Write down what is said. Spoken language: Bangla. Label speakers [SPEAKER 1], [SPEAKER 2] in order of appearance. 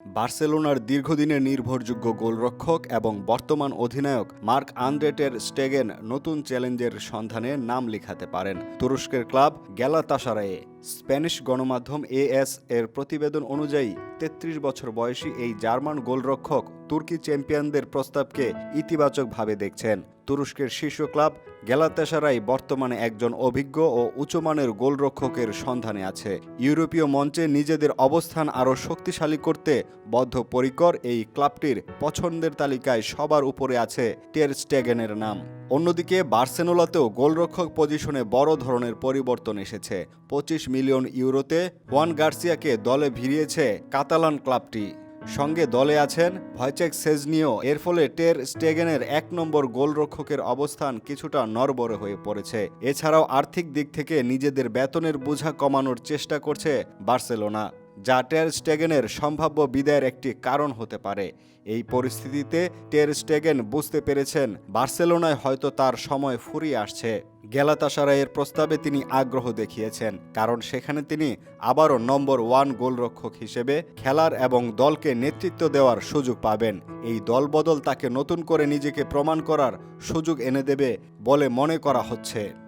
[SPEAKER 1] বার্সেলোনার দীর্ঘদিনের নির্ভরযোগ্য গোলরক্ষক এবং বর্তমান অধিনায়ক মার্ক আন্দ্রেটের স্টেগেন নতুন চ্যালেঞ্জের সন্ধানে নাম লিখাতে পারেন। তুরস্কের ক্লাব গ্যালাতাসারায়ে স্প্যানিশ গণমাধ্যম এএস এর প্রতিবেদন অনুযায়ী তেত্রিশ বছর বয়সী এই জার্মান গোলরক্ষক তুর্কি চ্যাম্পিয়নদের প্রস্তাবকে ইতিবাচকভাবে দেখছেন। তুরস্কের শীর্ষ ক্লাব গ্যালাতাসারাই বর্তমানে একজন অভিজ্ঞ ও উচ্চমানের গোলরক্ষকের সন্ধানে আছে। ইউরোপীয় মঞ্চে নিজেদের অবস্থান আরও শক্তিশালী করতে বদ্ধপরিকর এই ক্লাবটির পছন্দের তালিকায় সবার উপরে আছে টের স্টেগেনের নাম। অন্যদিকে বার্সেলোনাতেও গোলরক্ষক পজিশনে বড় ধরনের পরিবর্তন এসেছে। পঁচিশ মিলিয়ন ইউরোতে ওয়ান গার্সিয়াকে দলে ভিড়িয়েছে কাতালান ক্লাবটি। সঙ্গে দলে আছেন ভয়চেক সেজনিও। এর ফলে টের স্টেগেনের এক নম্বর গোলরক্ষকের অবস্থান কিছুটা নরবরে হয়ে পড়েছে। এছাড়াও আর্থিক দিক থেকে নিজেদের বেতনের বোঝা কমানোর চেষ্টা করছে বার্সেলোনা। যা টের স্টেগেনের সম্ভাব্য বিদায়ের একটি কারণ হতে পারে। এই পরিস্থিতিতে টের স্টেগেন বুঝতে পেরেছেন, বার্সেলোনায় হয়তো তার সময় ফুরিয়ে আসছে। গ্যালাতাসারাইয়ের প্রস্তাবে তিনি আগ্রহ দেখিয়েছেন, কারণ সেখানে তিনি আবারও নম্বর ওয়ান গোলরক্ষক হিসেবে খেলার এবং দলকে নেতৃত্ব দেওয়ার সুযোগ পাবেন। এই দলবদল তাকে নতুন করে নিজেকে প্রমাণ করার সুযোগ এনে দেবে বলে মনে করা হচ্ছে।